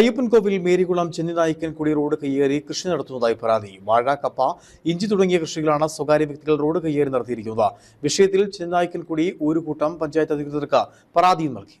Ayyappancoil Marykulam ചെന്നിനായിക്കൻകുടി road കയ്യേറി കൃഷി നടത്തുന്നതായി പരാതി. വാഴ കപ്പ ഇഞ്ചി തുടങ്ങിയ കൃഷികളാണ് സ്വകാര്യ വ്യക്തികൾ റോഡ് കയ്യേറി നടത്തിയിരിക്കുന്നത്. വിഷയത്തിൽ ചെന്നിനായിക്കൻകുടി ഊരുകൂട്ടം പഞ്ചായത്ത് അധികൃതർക്ക് പരാതിയും നൽകി.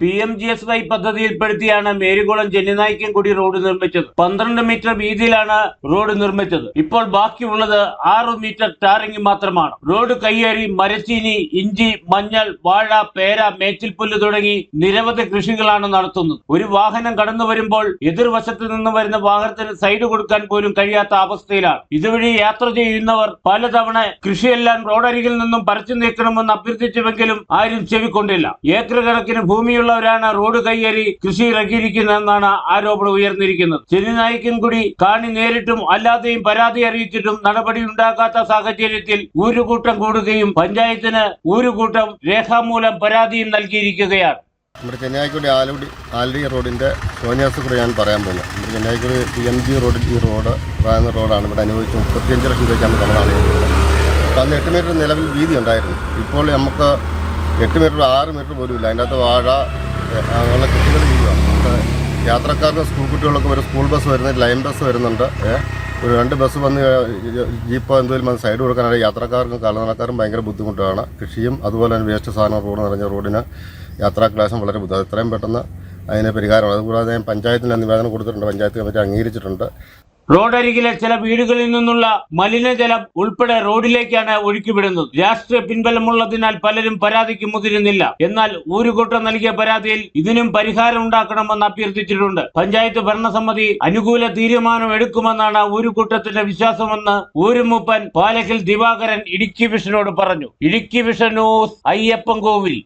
P M G S Y പദ്ധതിയിൽപ്പെടുത്തിയാണ് Marykulam Chenninaickenkudi road നിർമ്മിച്ചത്. പന്ത്രണ്ട് മീറ്റർ വീതിയിലാണ് റോഡ് നിർമ്മിച്ചത്. ഇപ്പോൾ ബാക്കിയുള്ളത് ആറ് മീറ്റർ ടാറിംഗ് മാത്രമാണ്. റോഡ് കയ്യേറി മരച്ചീനി ഇഞ്ചി മഞ്ഞൾ വാഴ പേര മേച്ചിൽപുല്ല് തുടങ്ങി നിരവധി കൃഷികളാണ് നടത്തുന്നത്. ഒരു വാഹനം കടന്നു വരുമ്പോൾ എതിർവശത്ത് നിന്ന് വരുന്ന വാഹനത്തിന് സൈഡ് കൊടുക്കാൻ പോലും കഴിയാത്ത അവസ്ഥയിലാണ്. ഇതുവഴി യാത്ര ചെയ്യുന്നവർ പലതവണ കൃഷിയെല്ലാം റോഡരികിൽ നിന്നും പറിച്ചു നീക്കണമെന്ന് അഭ്യർത്ഥിച്ചുവെങ്കിലും ആരും ചെവിക്കൊണ്ടില്ല. ഏക്കർ കണക്കിന് ഭൂമിയുള്ളവരാണ് റോഡ് കയ്യേറി കൃഷി ഇറക്കിയിരിക്കുന്നതെന്നാണ് ആരോപണം ഉയർന്നിരിക്കുന്നത്. ചെന്നിനായിക്കൻകുടി കാണി നേരിട്ടും അല്ലാതെയും പരാതി അറിയിച്ചിട്ടും നടപടി ഉണ്ടാകാത്ത സാഹചര്യത്തിൽ ഊരുകൂട്ടം കൂടുകയും പഞ്ചായത്തിന് ഊരുകൂട്ടം രേഖാമൂലം പരാതിയും നൽകിയിരിക്കുകയാണ്. നമ്മുടെ ചെന്നൈക്കുടി ആലുടി ആലടി റോഡിന്റെ ശോന്യാസം കൂടെ ഞാൻ പറയാൻ പോകുന്നത് നമ്മുടെ ചെന്നൈക്കുടി പി എം ജി റോഡിൽ ഈ റോഡ് പറയുന്ന റോഡാണ്. ഇവിടെ അനുഭവിച്ച് മുപ്പത്തിയഞ്ച് ലക്ഷം രൂപയ്ക്കാണ് നമ്മളാണ് അപ്പോൾ അന്ന് എട്ട് മീറ്റർ നിലവിൽ വീതി ഉണ്ടായിരുന്നു ഇപ്പോൾ നമുക്ക് എട്ട് മീറ്റർ ആറ് മീറ്റർ പോലും ഇല്ല അതിന്റെ അകത്ത് വാഴ അങ്ങനെയുള്ള കൃഷികൾ ചെയ്യുകയാണ് സ്കൂൾ കുട്ടികളൊക്കെ ഒരു സ്കൂൾ ബസ് വരുന്നുണ്ട് ലൈൻ ബസ് വരുന്നുണ്ട്. ഒരു രണ്ട് ബസ് വന്ന് ജീപ്പ് എന്തെങ്കിലും വന്ന് സൈഡ് കൊടുക്കാനായിട്ട് യാത്രക്കാർക്കും കാലനടക്കാരും ഭയങ്കര ബുദ്ധിമുട്ടാണ്. കൃഷിയും അതുപോലെ തന്നെ വേസ്റ്റ് സാധനം റോഡ് നിറഞ്ഞ റോഡിന് യാത്രാ യാത്രാക്ലേശം വളരെ ബുദ്ധിമുട്ട് എത്രയും പെട്ടെന്ന് അതിന് പരിഹാരമാണ്. അതുകൂടാതെ പഞ്ചായത്തിന് നിവേദനം കൊടുത്തിട്ടുണ്ട്. പഞ്ചായത്ത് കമ്മിറ്റി അംഗീകരിച്ചിട്ടുണ്ട്. റോഡരികിലെ ചില വീടുകളിൽ നിന്നുള്ള മലിനജലം ഉൾപ്പെടെ റോഡിലേക്കാണ് ഒഴുക്കിവിടുന്നത്. രാഷ്ട്രീയ പിൻബലമുള്ളതിനാൽ പലരും പരാതിക്ക് മുതിരുന്നില്ല. എന്നാൽ ഊരുകൂട്ടം നൽകിയ പരാതിയിൽ ഇതിനും പരിഹാരം ഉണ്ടാക്കണമെന്ന് അഭ്യർത്ഥിച്ചിട്ടുണ്ട്. പഞ്ചായത്ത് ഭരണസമിതി അനുകൂല തീരുമാനം എടുക്കുമെന്നാണ് ഊരുകൂട്ടത്തിന്റെ വിശ്വാസമെന്ന് ഊരുമൂപ്പൻ പാലക്കിൽ ദിവാകരൻ ഇടുക്കി വിഷനോട് പറഞ്ഞു. Idukki vision news Ayyappan Kovil